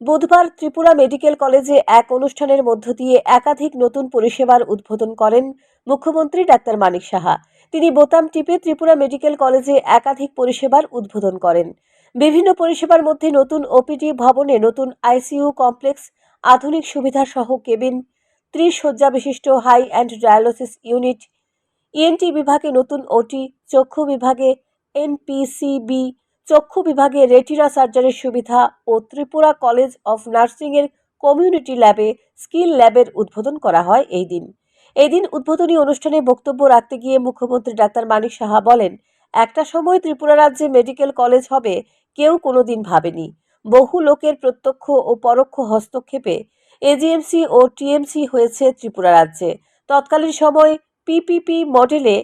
বুধবার ত্রিপুরা মেডিকেল কলেজে এক অনুষ্ঠানের মধ্য দিয়ে একাধিক নতুন পরিষেবার উদ্বোধন করেন মুখ্যমন্ত্রী ডাক্তার মানিক সাহা। তিনি বোতাম টিপে ত্রিপুরা মেডিকেল কলেজে একাধিক পরিষেবার উদ্বোধন করেন। বিভিন্ন পরিষেবার মধ্যে নতুন ওপিডি ভবনে নতুন আইসিইউ কমপ্লেক্স, আধুনিক সুবিধা সহ কেবিন ত্রিশ শয্যা বিশিষ্ট high and dialysis unit ENT বিভাগে নতুন ওটি চক্ষু বিভাগে এনপিসিবি চক্ষু বিভাগে রেটিনা সার্জারির সুবিধা ও ত্রিপুরা কলেজ অফ নার্সিংয়ের কমিউনিটি ল্যাবে স্কিল ল্যাবের উদ্বোধন করা হয় এই দিন। এই দিন উদ্বোধনী অনুষ্ঠানে বক্তব্য রাখতে গিয়ে মুখ্যমন্ত্রী ডাক্তার মানিক সাহা বলেন, একটা সময় ত্রিপুরা রাজ্যে মেডিকেল কলেজ হবে কেউ কোনোদিন ভাবেনি। বহু লোকের প্রত্যক্ষ ও পরোক্ষ হস্তক্ষেপে এজিএমসি ও টিএমসি হয়েছে ত্রিপুরা রাজ্যে। তৎকালীন সময় পিপিপি মডেলে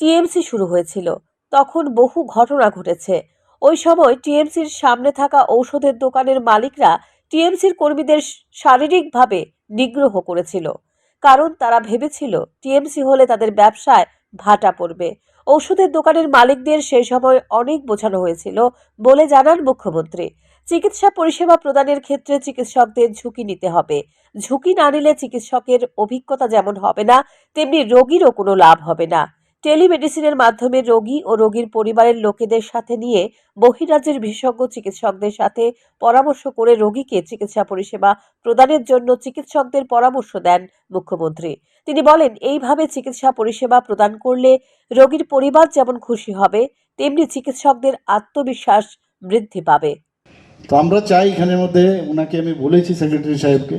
টিএমসি শুরু হয়েছিল। তখন বহু ঘটনা ঘটেছে। ওই সময় টিএমসির সামনে থাকা ঔষধের দোকানের মালিকরা টিএমসির কর্মীদের শারীরিকভাবে নিগ্রহ করেছিল। কারণ তারা ভেবেছিল টিএমসি হলে তাদের ব্যবসায় ভাটা পড়বে। ঔষধের দোকানের মালিকদের সেই সময় অনেক বোঝানো হয়েছিল বলে জানান মুখ্যমন্ত্রী। চিকিৎসা পরিষেবা প্রদানের ক্ষেত্রে চিকিৎসকদের ঝুঁকি নিতে হবে। ঝুঁকি না নিলে চিকিৎসকের অভিজ্ঞতা যেমন হবে না, তেমনি রোগীরও কোনো লাভ হবে না। টেলিমেডিসিনের মাধ্যমে রোগী ও রোগীর পরিবারের লোকেদের সাথে নিয়ে বহিরাজ্যের বিশেষজ্ঞ চিকিৎসকদের সাথে পরামর্শ করে রোগীকে চিকিৎসা পরিষেবা প্রদানের জন্য চিকিৎসকদের পরামর্শ দেন মুখ্যমন্ত্রী। তিনি বলেন, এইভাবে চিকিৎসা পরিষেবা প্রদান করলে রোগীর পরিবার যেমন খুশি হবে, তেমনি চিকিৎসকদের আত্মবিশ্বাস বৃদ্ধি পাবে। তো আমরা চাই এখানের মধ্যে ওনাকে আমি বলেছি সেক্রেটারি সাহেবকে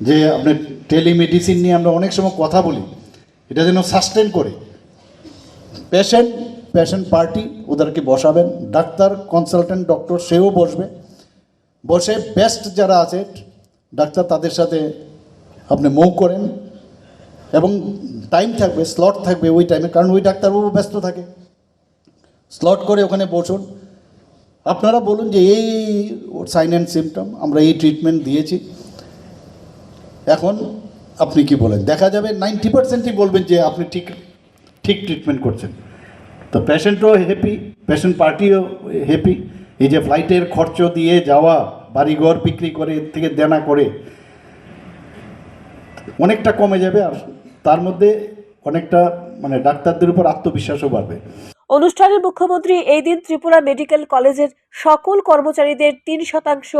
যে আপনার টেলিমেডিসিন নিয়ে আমরা অনেক সময় কথা বলি। এটা যেন সাস্টেন করে। পেশেন্ট পেশেন্ট পার্টি ওদেরকে বসাবেন। ডাক্তার কনসালটেন্ট ডক্টর সেও বসবে। বসে বেস্ট যারা আছে, ডাক্তার তাদের সাথে আপনি মৌ করেন। এবং টাইম থাকবে স্লট থাকবে ওই টাইমে কারণ ওই ডাক্তারবাবু ব্যস্ত থাকে। স্লট করে ওখানে বসুন। আপনারা বলুন যে এই সাইন অ্যান্ড সিমটম আমরা এই ট্রিটমেন্ট দিয়েছি। এখন আপনি কি বলেন? দেখা যাবে নাইনটি পার্সেন্টই বলবেন যে আপনি ঠিক ঠিক ট্রিটমেন্ট করছেন। তো পেশেন্টও হ্যাপি পেশেন্ট পার্টিও হ্যাপি এই যে ফ্লাইটের খরচ দিয়ে যাওয়া, বাড়িঘর বিক্রি করে, এর থেকে দেনা করে, অনেকটা কমে যাবে আর তার মধ্যে অনেকটা মানে ডাক্তারদের উপর আত্মবিশ্বাসও বাড়বে। অনুষ্ঠানে মুখ্যমন্ত্রী এই দিন ত্রিপুরা মেডিকেল কলেজের সকল কর্মচারীদের তিন শতাংশ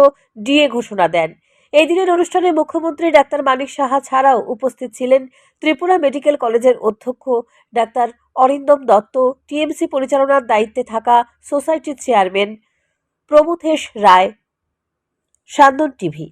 ডিএ ঘোষণা দেন। এই দিনের অনুষ্ঠানে মুখ্যমন্ত্রী ডাক্তার মানিক সাহা ছাড়াও উপস্থিত ছিলেন ত্রিপুরা মেডিকেল কলেজের অধ্যক্ষ ডাক্তার অরিন্দম দত্ত, টিএমসি পরিচালনার দায়িত্বে থাকা সোসাইটির চেয়ারম্যান প্রমথেশ রায়, সান্দন টিভি।